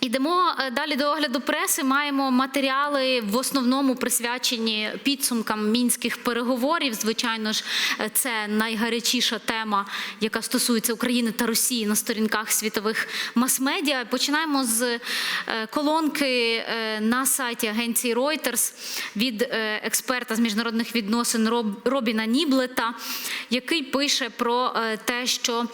Йдемо е, далі до огляду преси. Маємо матеріали в основному присвячені підсумкам мінських переговорів. Звичайно ж, е, це найгарячіша тема, яка стосується України та Росії на сторінках світових мас-медіа. Починаємо з е, колонки на сайті агенції Reuters від експерта з міжнародних відносин Робіна Ніблета, який пише про те, що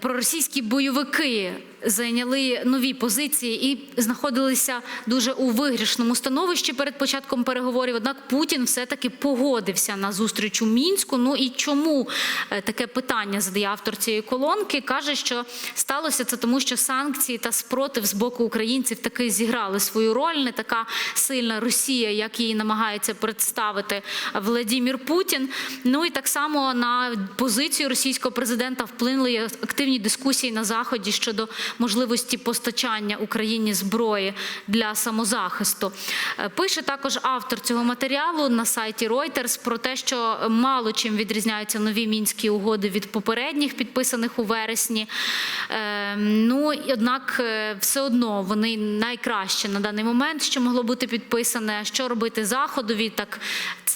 проросійські бойовики зайняли нові позиції і знаходилися дуже у виграшному становищі перед початком переговорів. Однак Путін все-таки погодився на зустріч у мінську. Ну і чому е, таке питання задає автор цієї колонки? каже, що сталося це тому, що санкції та спротив з боку українців таки зіграли свою роль. Не така сильна Росія, як її намагається представити Владимир Путін. Ну і так само на позицію російського президента вплинули активні дискусії на заході щодо можливості постачання Україні зброї для самозахисту. Е, Пише також автор цього матеріалу на сайті Reuters про те, що мало чим відрізняються нові мінські угоди від попередніх, підписаних у вересні. Е, Ну однак, е, все одно вони найкраще на даний момент, що могло бути підписане. Що робити заходові? Так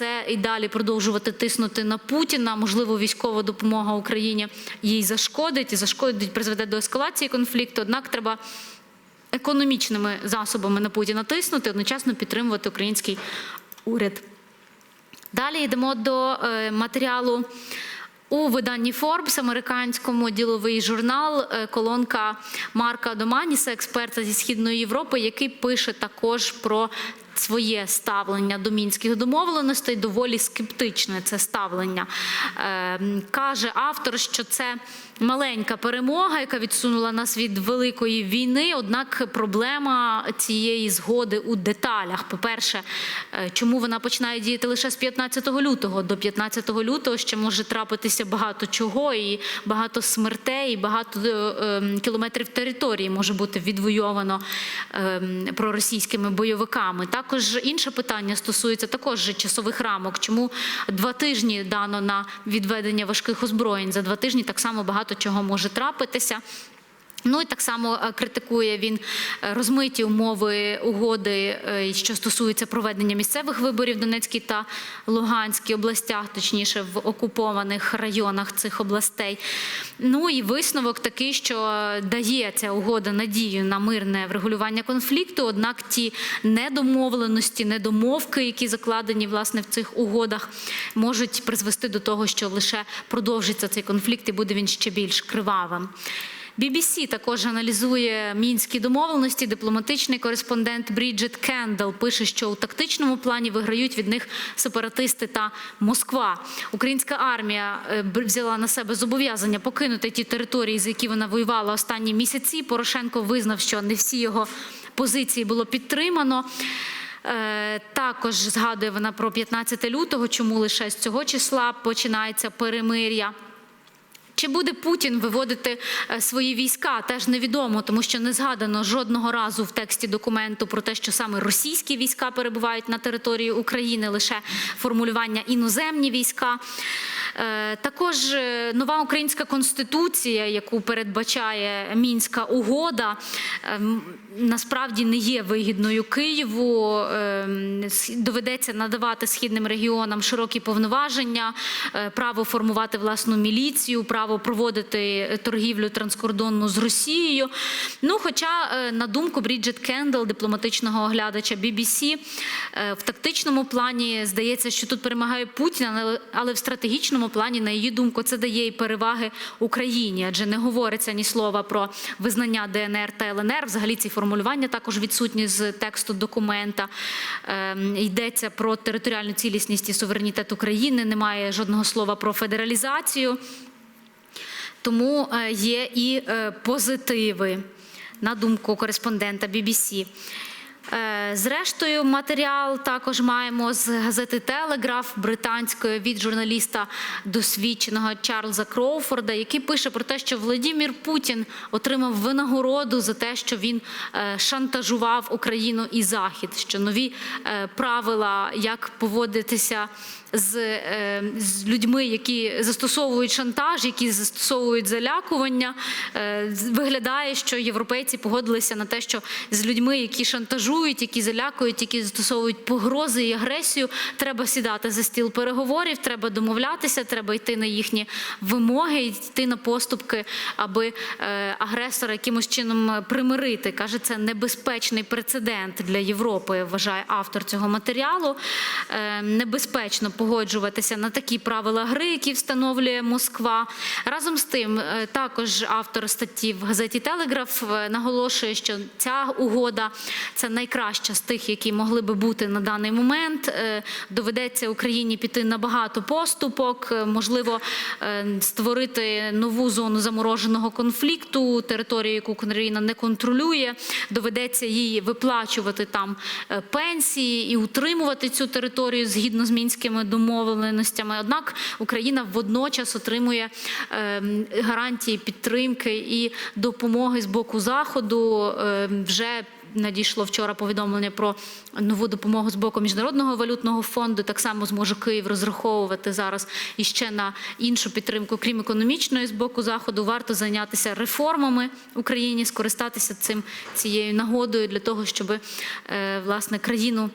це і далі продовжувати тиснути на Путіна. Можливо, військова допомога Україні їй зашкодить і зашкодить, призведе до ескалації конфлікту. Однак треба економічними засобами на Путіна тиснути, одночасно підтримувати український уряд. Далі йдемо до е, матеріалу. У виданні Forbes, американському діловий журнал, е, колонка Марка Доманіса, експерта зі східної Європи, який пише також про своє ставлення до мінських домовленостей, доволі скептичне це ставлення. Е, Каже автор, що це маленька перемога, яка відсунула нас від великої війни. Однак проблема цієї згоди у деталях. По-перше, е, чому вона починає діяти лише з 15 лютого до 15 лютого, ще може трапитися багато чого, і багато смертей, і багато е, е, кілометрів території може бути відвойовано е, проросійськими бойовиками. Також інше питання стосується також часових рамок. Чому два тижні дано на відведення важких озброєнь? За два тижні так само багато чого може трапитися. Ну і так само е, критикує він е, розмиті умови угоди, е, що стосуються проведення місцевих виборів в Донецькій та Луганській областях, точніше в окупованих районах цих областей. Ну і висновок такий, що дає ця угода надію на мирне врегулювання конфлікту. Однак ті недомовленості, недомовки, які закладені власне в цих угодах, можуть призвести до того, що лише продовжиться цей конфлікт і буде він ще більш кривавим. BBC також аналізує мінські домовленості. Дипломатичний кореспондент Бріджит Кендал пише, що у тактичному плані виграють від них сепаратисти та Москва. Українська армія е, взяла на себе зобов'язання покинути ті території, за які вона воювала останні місяці. Порошенко визнав, що не всі його позиції було підтримано. Е, Також згадує вона про 15 лютого, чому лише з цього числа починається перемир'я. Чи буде Путін виводити е, свої війська, теж невідомо, тому що не згадано жодного разу в тексті документу про те, що саме російські війська перебувають на території України, лише формулювання іноземні війська. Е, Також е, нова українська конституція, яку передбачає мінська угода, ем, насправді не є вигідною Києву. Доведеться надавати східним регіонам широкі повноваження, е, право формувати власну міліцію, право проводити торгівлю транскордонну з Росією. Ну, хоча, е, на думку Бріджит Кендал, дипломатичного оглядача BBC, е, в тактичному плані здається, що тут перемагає Путін, але в стратегічному плані, на її думку, це дає і переваги Україні, адже не говориться ні слова про визнання ДНР та ЛНР. Взагалі ці формулювання також відсутні з тексту документа. Ем, Йдеться про територіальну цілісність і суверенітет України. Немає жодного слова про федералізацію. Тому е, є і е, позитиви, на думку кореспондента BBC. Е, Зрештою, матеріал також маємо з газети Телеграф британської від журналіста досвідченого Чарльза Кроуфорда, який пише про те, що Владимир Путін отримав винагороду за те, що він е, шантажував Україну і Захід, що нові е, правила, як поводитися з, е, з людьми, які застосовують шантаж, які застосовують залякування. Е, Виглядає, що європейці погодилися на те, що з людьми, які шантажують, які залякують, які застосовують погрози і агресію, треба сідати за стіл переговорів, треба домовлятися, треба йти на їхні вимоги, йти на поступки, аби е, агресора якимось чином примирити. Каже, це небезпечний прецедент для Європи. Вважає автор цього матеріалу. Небезпечно погоджуватися на такі правила гри, які встановлює Москва. Разом з тим, е, також автор статті в газеті Телеграф е, наголошує, що ця угода це найкраща з тих, які могли би бути на даний момент. Е, Доведеться Україні піти на багато поступок, можливо, створити нову зону замороженого конфлікту, територію, яку Україна не контролює. Доведеться їй виплачувати там пенсії і утримувати цю територію згідно з мінськими домовленостями. Однак Україна водночас отримує е, гарантії підтримки і допомоги з боку заходу. Е, Вже надійшло вчора повідомлення про нову допомогу з боку міжнародного валютного фонду. Так само зможе Київ розраховувати зараз іще на іншу підтримку, крім економічної з боку заходу. Варто зайнятися реформами в Україні, скористатися цим цією нагодою для того, щоб е, власне країну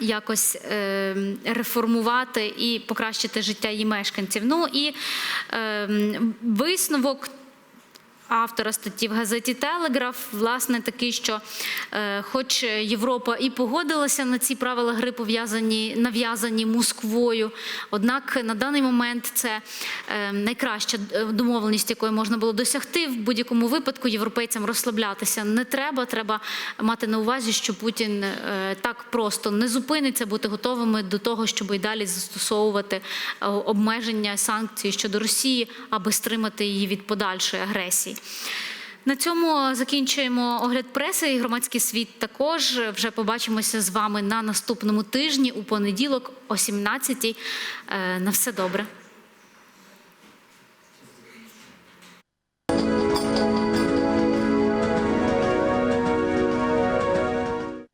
якось е, реформувати і покращити життя її мешканців. Ну і е, висновок. Автора статті в газеті Телеграф, власне, такий, що е, хоч Європа і погодилася на ці правила гри, пов'язані нав'язані Москвою, однак на даний момент це е, найкраща е, домовленість, якої можна було досягти. В будь-якому випадку європейцям розслаблятися не треба. Треба мати на увазі, що Путін так просто не зупиниться, бути готовими до того, щоб і далі застосовувати обмеження санкцій щодо Росії, аби стримати її від подальшої агресії. На цьому закінчуємо огляд преси і громадський світ. Також вже побачимося з вами на наступному тижні у понеділок о 17-й. Е, На все добре.